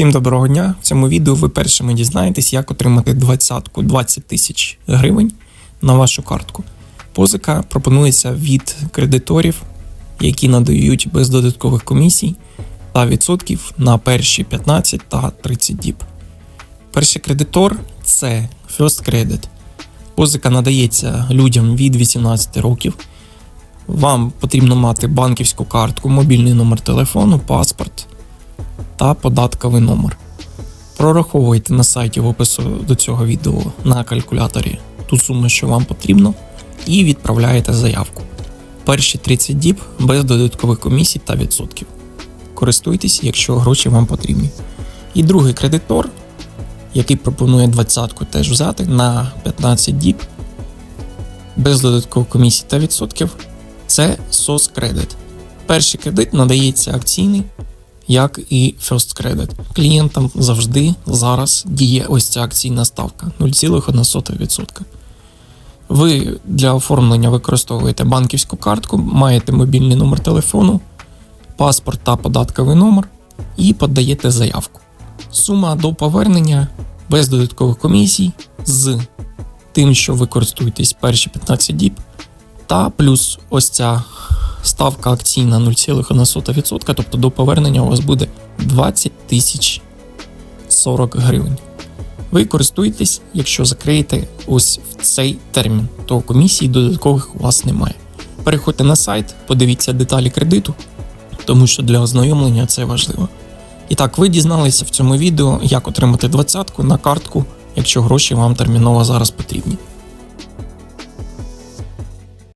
Всім доброго дня! В цьому відео ви першими дізнаєтесь, як отримати двадцятку 20 тисяч гривень на вашу картку. Позика пропонується від кредиторів, які надають без додаткових комісій та відсотків на перші 15 та 30 діб. Перший кредитор це First Credit. Позика надається людям від 18 років. Вам потрібно мати банківську картку, мобільний номер телефону, паспорт та податковий номер. Прораховуйте на сайті в опису до цього відео на калькуляторі ту суму, що вам потрібно, і відправляєте заявку. Перші 30 діб без додаткових комісій та відсотків. Користуйтесь, якщо гроші вам потрібні. І другий кредитор, який пропонує двадцятку теж взяти на 15 діб без додаткових комісій та відсотків, це SOS Credit. Перший кредит надається акційний, як і First Credit. Клієнтам завжди зараз діє ось ця акційна ставка 0,1%. Ви для оформлення використовуєте банківську картку, маєте мобільний номер телефону, паспорт та податковий номер і подаєте заявку. Сума до повернення без додаткових комісій з тим, що ви користуєтесь перші 15 діб, та плюс ось ця ставка акційна 0,1%, тобто до повернення у вас буде 20 тисяч 40 гривень. Ви користуєтесь, якщо закриєте ось в цей термін, то комісій додаткових у вас немає. Переходьте на сайт, подивіться деталі кредиту, тому що для ознайомлення це важливо. І так, ви дізналися в цьому відео, як отримати двадцятку на картку, якщо гроші вам терміново зараз потрібні.